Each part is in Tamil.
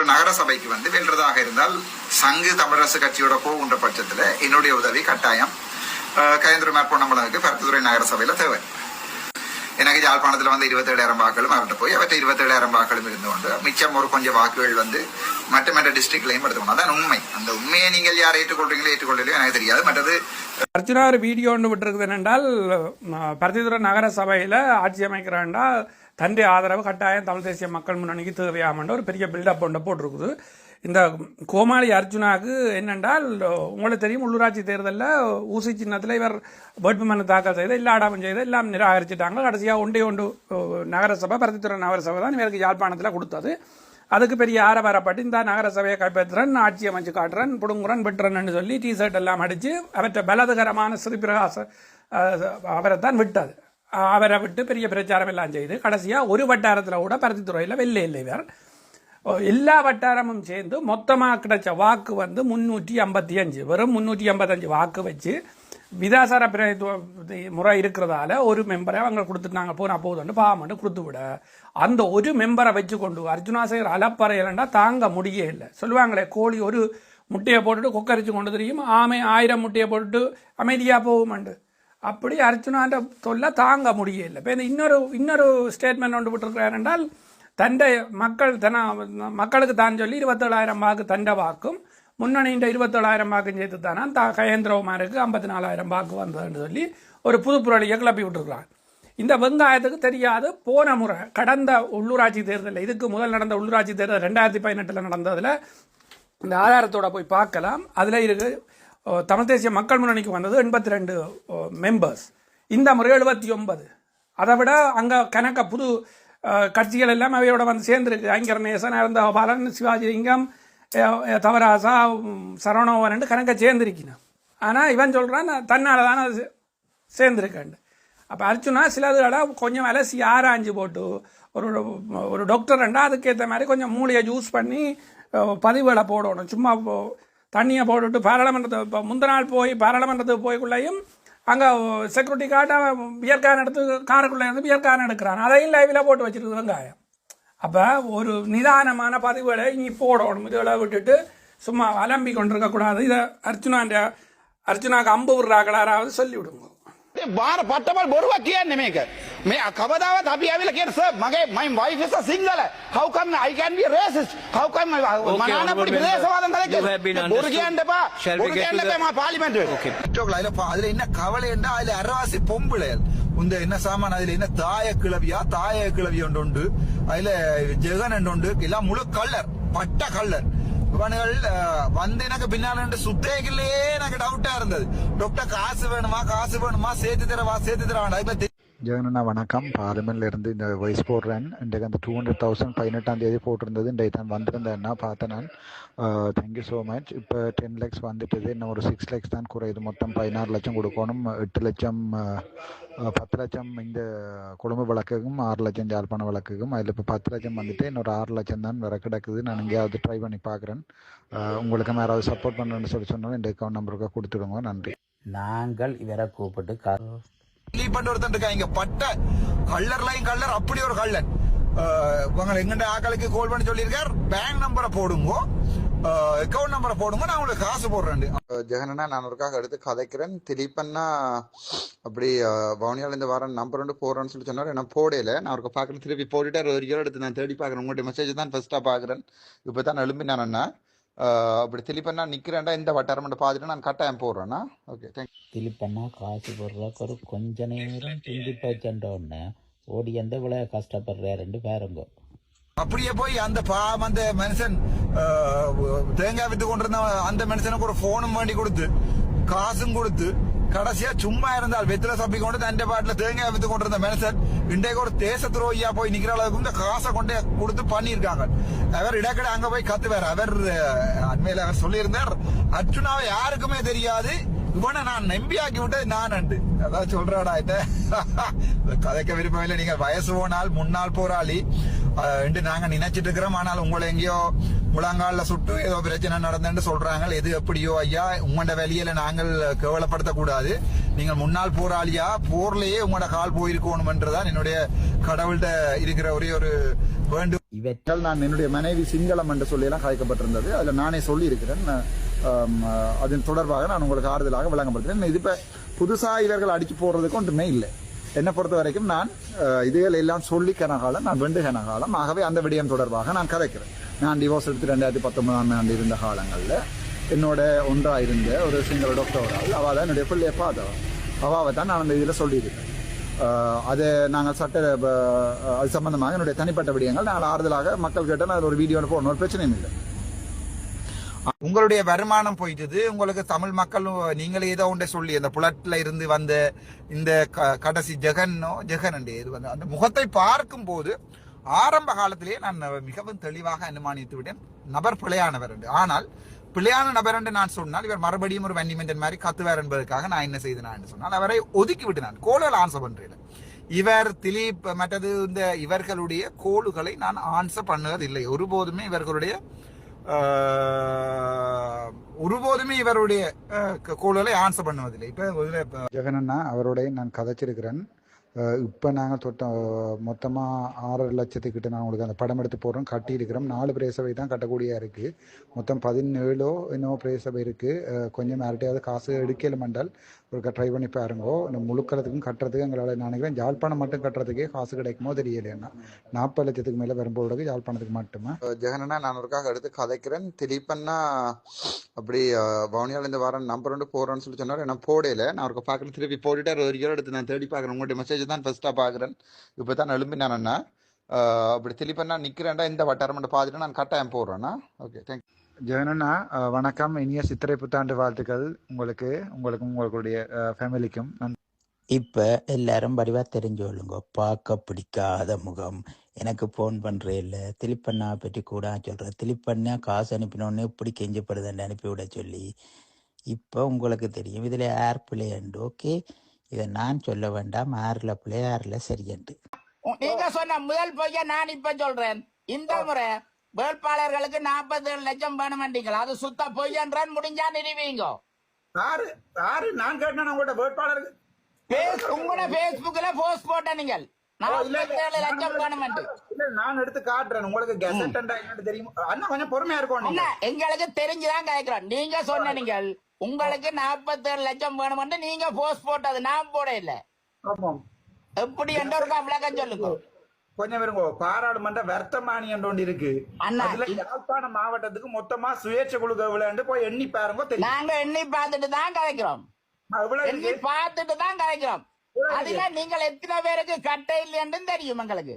ஒரு நகர சபைக்கு வந்து வெல்றதாக இருந்தால் சங்கு தமிழரசு கட்சியோட போகின்ற பட்சத்துல என்னுடைய உதவி கட்டாயம். அஹ், கயந்திர மேற்பொன்னம்பலனுக்கு பருத்தித்துறை நகர சபையில தேவை. எனக்கு யாழ்ப்பாணத்துல வந்து இருபத்தேழாயிரம் வாக்குகளும் அவர்கிட்ட போய் அவற்றை இருபத்தேழாயிரம் வாக்குகளும் இருந்து கொண்டு மிச்சம் ஒரு கொஞ்சம் வாக்குகள் வந்து மற்ற மற்ற டிஸ்ட்ரிக்ட்லையும் எடுத்துக்கணும் அதான் உண்மை. அந்த உண்மையை நீங்கள் யார் ஏற்றுக்கொள்றீங்களோ ஏற்றுக்கொள்ளலையோ எனக்கு தெரியாது. மற்றது அர்ச்சனா ஒரு வீடியோ ஒன்று விட்டுருக்குது என்றால் பருத்தித்துறை நகர சபையில் ஆட்சி அமைக்கிறாண்டா தன்னுடைய ஆதரவு கட்டாயம் தமிழ் தேசிய மக்கள் முன்னணிக்கு தேவையாமன்ற ஒரு பெரிய பில்டப் ஒன்று போட்டிருக்குது. இந்த கோமாளி அர்ஜுனாவுக்கு என்னென்றால் உங்களுக்கு தெரியும் உள்ளூராட்சி தேர்தலில் ஊசி சின்னத்தில் இவர் வேட்புமனு தாக்கல் செய்து எல்லா இடமும் செய்து எல்லாம் நிராகரிச்சிட்டாங்க. கடைசியாக ஒன்றே ஒன்று நகரசபை பருத்தித்துறை நகரசபை தான் இவருக்கு யாழ்ப்பாணத்தில் கொடுத்தது. அதுக்கு பெரிய ஆரவாரப்பட்டு இந்த நகரசபையை கைப்பற்றுறன் ஆட்சி அமைச்சு காட்டுறன் புடுங்குறன் விட்டுறன்னு சொல்லி டிஷர்ட் எல்லாம் அடித்து அவற்றை பலதகரமான ஸ்ரீபிரகாச அவரை தான் விட்டது. அவரை விட்டு பெரிய பிரச்சாரம் எல்லாம் செய்து கடைசியாக ஒரு வட்டாரத்தில் கூட பருத்தித்துறையில் வெள்ளை இல்லை இவர். எல்லா வட்டாரமும் சேர்ந்து மொத்தமாக கிடைச்ச வாக்கு வந்து முன்னூற்றி ஐம்பத்தி அஞ்சு. வெறும் முன்னூற்றி ஐம்பத்தஞ்சு வாக்கு வச்சு விதாசார பிரதித்துவ முறை இருக்கிறதால ஒரு மெம்பரை அவங்க கொடுத்துட்டாங்க போனா போதும்னு பாவம்னு கொடுத்து விட. அந்த ஒரு மெம்பரை வச்சு கொண்டு அர்ஜுனா சேகர் தாங்க முடியே இல்லை. சொல்லுவாங்களே கோழி ஒரு முட்டையை போட்டுட்டு கொக்கரிச்சு கொண்டு தெரியும் ஆமை ஆயிரம் முட்டையை போட்டுட்டு அமைதியாக போகுமாண்டு. அப்படி அர்ஜுனான்ற தொல்லை தாங்க முடியல. இப்போ இந்த இன்னொரு இன்னொரு ஸ்டேட்மெண்ட் ஒன்று விட்டுருக்கிறார் என்றால் தண்டை மக்கள் தன மக்களுக்கு தான் சொல்லி இருபத்தேழாயிரம் வாக்கு தண்டை வாக்கும் முன்னணியின் இருபத்தேழாயிரம் வாக்கும் சேர்த்து தானே த கயேந்திரகுமாருக்கு ஐம்பத்தி நாலாயிரம் வாக்கு வந்ததுன்னு சொல்லி ஒரு புது புரளியை கிளப்பி விட்டுருக்கிறார். இந்த வெங்காயத்துக்கு தெரியாது போன முறை கடந்த உள்ளூராட்சி தேர்தலில் இதுக்கு முதல் நடந்த உள்ளூராட்சி தேர்தல் ரெண்டாயிரத்தி பதினெட்டில் நடந்ததில் இந்த ஆதாரத்தோட போய் பார்க்கலாம். அதில் இருக்குது தமிழ் தேசிய மக்கள் முன்னணிக்கு வந்தது எண்பத்தி ரெண்டு மெம்பர்ஸ் இந்த முறை எழுபத்தி ஒன்பது அதை விட அங்கே கணக்க புது கட்சிகள் எல்லாம் அவையோட வந்து சேர்ந்துருக்கு. ஐங்கர் நேசன் அருந்தகோபாலன் சிவாஜிலிங்கம் தவராசா உம், கணக்க சேர்ந்திருக்கணும் ஆனால் இவன் சொல்கிறான் தன்னால் தானே சேர்ந்துருக்கேன் அப்போ அர்ச்சுனா சிலதுகளை கொஞ்சம் அலசி ஆராய்ஞ்சு போட்டு ஒரு ஒரு டாக்டர் ரெண்டா அதுக்கேற்ற மாதிரி கொஞ்சம் மூளையை ஜூஸ் பண்ணி பதிவுகளை போடணும். சும்மா தண்ணியை போட்டுட்டு பாராளுமன்றத்தை இப்போ முந்த நாள் போய் பாராளுமன்றத்துக்கு போய்க்குள்ளேயும் அங்கே செக்யூரிட்டி கார்டை பியர் எடுத்து காருக்குள்ளே இருந்து பியர் கான் எடுக்கிறான். அதையும் லைவில் போட்டு வச்சிருக்கு வெங்காயம். அப்போ ஒரு நிதானமான பதிவுகளை இனி போடணும். இதுகளை விட்டுட்டு சும்மா அலம்பி கொண்டிருக்கக்கூடாது இதை அர்ச்சுனாண்ட அர்ச்சுனாக்கு அம்பு விடுறாக்களாராவது சொல்லிவிடுங்க. බාර පට්ටමල් බොරුවක් කියන්නේ මේක. මේ කවදාවත් අපි ඇවිල්ලා කියන සර් මගේ my wife is a single. How come I can be racist? How come මනානපුරි honourable විදේශවාදම් member. You have been කරේ? බොරු understood. කියන්න එපා. Shall we බොරු get කියන්න to the- එපා මා පාර්ලිමේන්තුවේ. Okay. பெற்றோர்கள் அதுல பா- அதுல என்ன கவலைன்னா அதுல அரவாசி பொம்புளையல் இந்த என்ன சாமான் அதுல என்ன தாய கிளவியா தாய கிளவி ஒன்று உண்டு அதுல ஜெகன் ஒன்று உண்டு எல்லாம் முழு கல்லர் பட்ட கல்லர் இவனுகள் வந்து எனக்கு பின்னால சுத்தேகிலேயே எனக்கு டவுட்டா இருந்தது. டாக்டர் காசு வேணுமா காசு வேணுமா சேர்த்து தரவா சேர்த்து தரவாண்டா? இப்ப ஜெகனண்ணா வணக்கம். பார்லிமெண்ட்லேருந்து இந்த வாய்ஸ் போடுறேன். இன்றைக்கு அந்த டூ ஹண்ட்ரட் தௌசண்ட் பதினெட்டாம் தேதி போட்டிருந்தது. இன்றைக்கு தான் வந்திருந்தேன்னா பார்த்தேன் நான். தேங்க்யூ ஸோ மச் இப்போ டென் லேக்ஸ் வந்துட்டது. இன்னும் ஒரு சிக்ஸ் லேக்ஸ் தான் குறையுது. மொத்தம் பதினாறு லட்சம் கொடுக்கணும். எட்டு லட்சம் பத்து லட்சம் இந்த குடும்ப வழக்குக்கும் ஆறு லட்சம் ஜாழ்ப்பாண வழக்குக்கும். அதில் இப்போ பத்து லட்சம் வந்துட்டு இன்னொரு ஆறு லட்சம் தான் வர கிடக்குது. நான் எங்கேயாவது ட்ரை பண்ணி பார்க்குறேன். உங்களுக்கு யாராவது சப்போர்ட் பண்ணுறேன்னு சொல்லி சொன்னாலும் இந்த அக்கௌண்ட் நம்பருக்கு கொடுத்துடுங்க. நன்றி. நாங்கள் இவரை கூப்பிட்டு க பண்ணிட்டு ஒருத்தன் இருக்காங்க பட்ட. கல்லர்லையும் கல்லர் அப்படி ஒரு கல்லன் உங்களை எங்கண்ட ஆக்களுக்கு கால் பண்ணி சொல்லியிருக்கார். பேங்க் நம்பரை போடுங்க. அக்கௌண்ட் நம்பரை போடுங்க. நான் உங்களுக்கு காசு போடுறேன் ஜெகனண்ணா நான் ஒருக்காக எடுத்து கதைக்கிறேன். திலீப்பன்னா அப்படி பவுனியால இந்த நம்பர் வந்து போடுறேன்னு சொல்லி சொன்னார். நான் போடல. நான் அவருக்கு பார்க்குறேன் திருப்பி போட்டுட்டு ஒரு எடுத்து நான் தேடி பார்க்குறேன். உங்களுடைய மெசேஜ் தான் ஃபர்ஸ்ட்டாக பார்க்குறேன். இப்போ தான் எழும்பினான் அண்ணா அப்படி திலீப்பண்ணா நிற்கிறேன்டா இந்த வட்டாரம் பார்த்துட்டு நான் கட்டாயம் போடுறேன்னா? ஓகே தேங்க் திலிப்பண்ணா காசு போடுறதுக்கு ஒரு கொஞ்ச நேரம் துண்டி போச்சோன்னு ஓடி எந்த விளைய கஷ்டப்படுறாருன்னு பாருங்க. அப்படியே போய் அந்த பாவம் அந்த மனுஷன் தேங்காய் வித்து கொண்டிருந்த அந்த மனுஷனுக்கு ஒரு போனும் வேண்டி கொடுத்து காசும் கொடுத்து கடைசியா சும்மா இருந்தால் வெத்தில சப்பி கொண்டு தண்டை பாட்டுல தேங்காய் வித்து கொண்டிருந்த மனுஷன் இன்றைக்கு ஒரு தேச துரோகியா போய் நிக்கிற அளவுக்கு இந்த காசை கொண்டு கொடுத்து பண்ணியிருக்காங்க. அவர் இடக்கடை அங்க போய் கத்துவார். அவர் அஹ், அண்மையில அவர் சொல்லியிருந்தார் அர்ஜுனாவை யாருக்குமே தெரியாது. இவனை நான் நம்பியாக்கி விட்டது நான் அண்டு. அதான் சொல்றாடா இத. கதைக்க விருப்பமில்லை நீங்க வயசு போனால் முன்னாள் போராளி. என்று நாங்க நினைச்சிட்டு இருக்கிறோம் ஆனால் உங்களை எங்கேயோ முழங்கால சுட்டு ஏதோ பிரச்சனை நடந்துன்னு சொல்றாங்க எது எப்படியோ ஐயா உங்களோட வெளியில நாங்கள் கேவலப்படுத்த கூடாது நீங்கள் முன்னாள் போராளியா? போர்லயே உங்களோட கால் போயிருக்கணும்ன்றதான் என்னுடைய கடவுள்கிட்ட இருக்கிற ஒரே ஒரு வேண்டும் இவற்றால் நான் என்னுடைய மனைவி சிங்களம் என்று சொல்லியெல்லாம் கலைக்கப்பட்டிருந்தது அதுல நானே சொல்லியிருக்கிறேன். இருக்கிறேன் அதன் தொடர்பாக நான் உங்களுக்கு ஆறுதலாக விளங்கப்படுத்துகிறேன். இது இப்போ புதுசாக இவர்கள் அடிச்சு போடுறதுக்கு ஒன்றுமே இல்லை. என்னை பொறுத்த வரைக்கும் நான் இதுகள் எல்லாம் சொல்லி கனகாலம் நான் வெண்டு கனகாலம் ஆகவே அந்த விடயம் தொடர்பாக நான் கதைக்கிறேன். நான் டிவோர்ஸ் எடுத்து ரெண்டாயிரத்தி பத்தொன்பதாம் ஆண்டு இருந்த காலங்களில் என்னோட ஒன்றாக இருந்த ஒரு சிங்கள டாக்டர் அவள் தான் என்னுடைய பிள்ளைய பார்த்தவள் அவாவை தான் நான் அந்த இதில் சொல்லியிருக்கேன். அது நாங்கள் சட்ட அது சம்பந்தமாக என்னுடைய தனிப்பட்ட விடயங்கள். நாங்கள் ஆறுதலாக மக்கள் கேட்டால் அதில் ஒரு வீடியோ போடணும் ஒரு பிரச்சனையும் இல்லை. உங்களுடைய வருமானம் போயிட்டது. உங்களுக்கு தமிழ் மக்கள் நீங்களே ஏதோ ஒன்றை சொல்லி அந்த புலட்டில் இருந்து வந்த இந்த க- கடைசி ஜெகன்னோ ஜெகன் இது வந்து அந்த முகத்தை பார்க்கும் போது ஆரம்ப காலத்திலேயே நான் மிகவும் தெளிவாக அனுமானித்து விட்டேன். நபர் பிழையானவர் என்று. ஆனால் பிழையான நபர் என்று நான் சொன்னால் இவர் மறுபடியும் ஒரு வன்னிமென்டன் மாதிரி கத்துவார் என்பதற்காக நான் என்ன செய்தேன் என்று சொன்னால் அவரை ஒதுக்கி விட்டு நான் கோல்கள் ஆன்சர் பண்றேன் இவர் திலீப் மற்றது இந்த இவர்களுடைய கோளுகளை நான் ஆன்சர் பண்ணுவதில்லை. ஒருபோதுமே இவர்களுடைய ஒருபோதுமே இவருடைய கூழலை ஆன்சர் பண்ணுவதில்லை. இப்போ ஜெகனண்ணா அவருடைய நான் கதைச்சிருக்கிறேன். இப்போ நாங்கள் தொட்ட மொத்தமாக ஆறரை லட்சத்துக்கிட்ட நான் உங்களுக்கு அந்த படம் எடுத்து போடுறோம். கட்டியிருக்கிறோம். நாலு பிரேசபை தான் கட்டக்கூடிய இருக்குது மொத்தம் பதினேழோ என்னவோ பிரேசபை இருக்குது கொஞ்சம் யார்கிட்டயாவது காசு எடுக்கல மண்டால். ஒரு ட்ரை பண்ணி பாருங்கோ. இந்த முழுக்கிறதுக்கும் கட்டுறதுக்கு எங்களால் நான் நினைக்கிறேன்? ஜாழ்ப்பாணம் மட்டும் கட்டுறதுக்கே காசு கிடைக்குமோ தெரியலைன்னா நாற்பது லட்சத்துக்கு மேலே வரும்போது ஜாழ்ப்பாணத்துக்கு மட்டுமே? ஜெகனண்ணா நான் ஒருக்காக எடுத்து கதைக்கிறேன். திலீப்பண்ணா அப்படி பவுனியால இந்த வாரம் நம்பர் ஒன்று போகிறேன்னு சொல்லி சொன்னார். நான் போடையில நான் அவருக்கு பார்க்குறேன் திருப்பி போட்டுட்டு ஒரு இயர் எடுத்து நான் தேடி பார்க்குறேன். உங்களுடைய மெசேஜ் தான் ஃபஸ்ட்டாக பார்க்குறேன். இப்போ தான் எழும்பினான் அண்ணா. அப்படி திலீப்பண்ணா நிற்கிறேன்டா இந்த வட்டாரம் மட்டும் பார்த்துட்டு நான் கட்டாயம் போடுறேண்ணா ஓகே தேங்க் ஜெகனண்ணா அஹ் வணக்கம். இனிய சித்திரை புத்தாண்டு வாழ்த்துக்கள் உங்களுக்கு உங்களுக்கும் உங்களுடைய ஃபேமிலிக்கும் இப்ப எல்லாரும் வடிவா தெரிஞ்சு கொள்ளுங்க. பார்க்க பிடிக்காத முகம். எனக்கு ஃபோன் பண்றே இல்ல திலிப்பண்ணா பற்றி கூட சொல்ற திலிப்பண்ணா காசு அனுப்பினோடனே இப்படி கெஞ்சப்படுதுன்னு அனுப்பிவிட சொல்லி இப்ப உங்களுக்கு தெரியும். இதுல யார் பிள்ளையண்டு? ஓகே. இதை நான் சொல்ல வேண்டாம். யாருல பிள்ளை யாருல சரியண்டு நீங்க சொன்ன முதல் பொய்ய நான் இப்ப சொல்றேன். இந்த முறை வேட்பாளர்களுக்கு நாற்பத்தி ஏழு லட்சம் வேணுமெண்டீங்களா அது சுத்த பொய்யன்றான் முடிஞ்சா நிறுவீங்க யாரு? யாரு? நான் கேட்டேன் உங்களோட வேட்பாளருக்கு உங்களோட பேஸ்புக்ல போஸ்ட் போட்ட நீங்கள். நான் எடுத்து காட்டுறேன். உங்களுக்கு கெசட் என்னன்னு தெரியும்? அண்ணா கொஞ்சம் பொறுமையா இருக்கும் எங்களுக்கு தெரிஞ்சுதான் கேட்கிறோம். நீங்க சொன்ன நீங்கள் உங்களுக்கு நாற்பத்தி ஏழு லட்சம் வேணுமென்று நீங்க போஸ்ட் போட்டது. நான் போட இல்ல எப்படி என்ற விளக்கம் சொல்லுங்க. கொஞ்சம் இருங்க பாராளுமன்ற வர்த்தமானி என்று ஒன்று இருக்கு. அண்ணா, அதுல யாழ்ப்பாணம் மாவட்டத்துக்கு மொத்தமா சுயேட்சை குழு விளையாண்டு போய் எண்ணி பாருங்க தெரியும். நாங்க எண்ணி பார்த்துட்டு தான் எவ்வளவு எண்ணி? பார்த்துட்டு தான் எவ்வளவு அதுல நீங்கள் எத்தனை பேருக்கு கட்டை இல்லைன்னு தெரியும் எங்களுக்கு.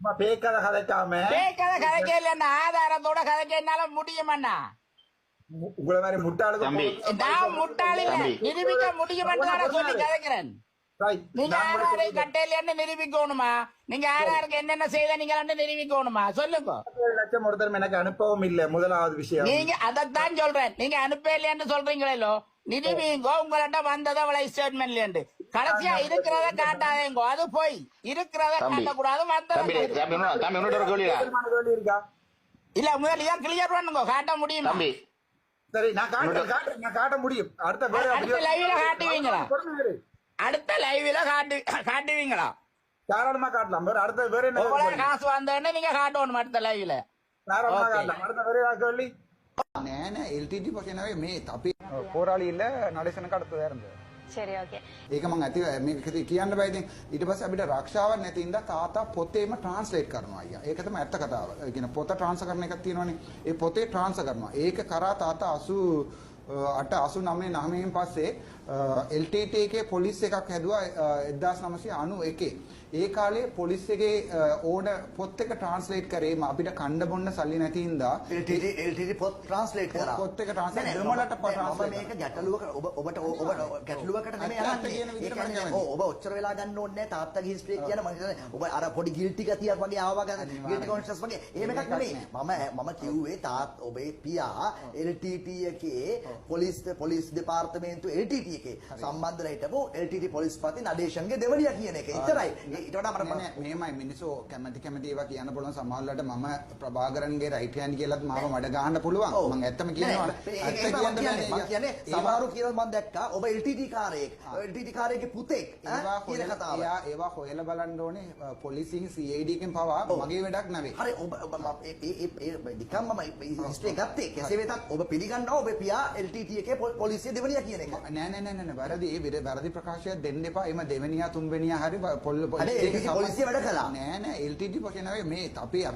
பேக்காத கதைக்காம. கேட்காத கதைக்க இல்லைன்னா ஆதாரத்தோட கதைக்க என்னால முடியுமண்ணா உங்களை மாதிரி முட்டாளுக்கு நான் முட்டாளி நிரூபிக்க முடியுமென்று தானே சொல்லி கதைக்கிறேன். நீங்க யாரை கட்டையிலேன்னு நிரூபிக்கணுமா? நீங்க யார் யாருக்கு என்னென்ன செய்த நீங்க நிரூபிக்கணுமா? சொல்லுங்க. லட்சம் ஒருத்தர் எனக்கு அனுப்பவும் இல்லை. முதலாவது விஷயம். நீங்க அதைத்தான் சொல்றேன். நீங்க அனுப்பலைன்னு சொல்றீங்களோ நிரூபிங்கோ உங்கள்ட்ட வந்ததை அவளை ஸ்டேட்மெண்ட்லேண்டு கடைசியா இருக்கிறத காட்டாதேங்கோ அது போய். இருக்கிறத காட்டக்கூடாது தம்பி வந்ததை இல்ல முதல்ல இதை கிளியர் பண்ணுங்க காட்ட முடியுமா? தம்பி. சரி நான் காட்டுறேன் காட்டுறேன் நான் காட்ட முடியும். அடுத்த காட்டுவீங்களா. அடுத்த லைவ்ல காட்டு காட்டுவீங்களா தாராளமா காட்டலாம் வேற அடுத்த வேற என்ன எவ்வளவு கேள்வி? காசு வந்தோன்னு நீங்க காட்டணும் அடுத்த லைவ்ல தாராளமா Okay. காட்டலாம் அடுத்த வேற கேள்வி නෑ නෑ එල්ටට පසනවේ මේ අපි போராளி இல்ல நடேசனுக்கு அடுத்ததா இருந்தது சரி ஓகே ඒක මං ඇති මේ කියන්න බයිති ඊට පස අපිට රක්ෂාව නැතින්ද තාතා පොතේම ට්‍රන්ස්ලේට් කරනවා අයියා ඒකතම ඇත්ත කතාව කියන පොත ට්‍රන්ස කරන එකක් තියෙනවනේ ඒ පොතේ ට්‍රන්ස කරනවා ඒක කරා තාතා අසු 889 9න් පස්සේ LTT එකේ පොලිස් එකක් හැදුවා 1991. ඒ කාලේ පොලිස් එකේ ඕඩ පොත් එක ට්‍රන්ස්ලේට් කරේම අපිට කණ්ඩ බොන්න සල්ලි නැතින්දා LTT LTT පොත් ට්‍රාන්ස්ලේට් කරා. පොත් එක නෑ, දෙමළට පොත් translate මේක ගැටලුවක ඔබ ඔබට ඔබ ගැටලුවකට නෙමෙයි මම ඔව්, ඔබ ඔච්චර වෙලා ගන්න ඕනේ නැහැ තාත්තගේ හිස්ටරි කියන මම හිතන්නේ. ඔබ අර පොඩි ගිල්ටි ගතියක් වගේ ආවා ගන්න. ගිල්ටි කොන්ෂස් වගේ. එහෙම එකක් නෙමෙයි. මම මම කිව්වේ තාත් ඔබේ පියා LTT එකේ පොලිස් පොලිස් දෙපාර්තමේන්තුව LTT එකේ සම්බන්ධලා හිටපු LTT පොලිස්පති නඩේෂන්ගේ දෙවනියා කියන එක. විතරයි. ඒ- ඊට වඩා නෑ, මට නෑ, මෙහෙමයි මිනිස්සු කැමති කැමති ඒවා කියන්න පුළුවන්. සමහරවිට මම ප්‍රභාකරන්ගේ රයිට් හෑන්ඩ් කියලාත් මාව මඩ ගහන්න පුළුවන්. මම ඇත්තම කියනවා. ඇත්ත කියන්න මම කියන්නේ. සමහරු කියනවා මම දැක්කා ඔබ LTT කාරයෙක්. LTT කාරයෙක්ගේ පුතෙක් කියන කතාව. එයා ඒවා හොයලා බලන්න ඕනේ පොලිසියෙන් CID එකෙන් පවා. මගේ වැඩක් නෙවෙයි. හරි ඔබ මම නිකම්ම මම හිස්ටරි ගත්තේ. කෙසේ වෙතත් ඔබ පිළිගන්නවා ඔබ පියා LTT එකේ පොලිසිය දෙවනියා කියන එක. නෑ නෑ නෑ නෑ වැරදි. ඒ විර- වැරදි ප්‍රකාශයක් දෙන්න එපා. එම දෙවෙනියා තුන්වෙනියා හරි පොල් ඒක පොලිසිය වැඩ කළා. නෑ නෑ LTT පොෂේ නෙවෙයි මේ අපි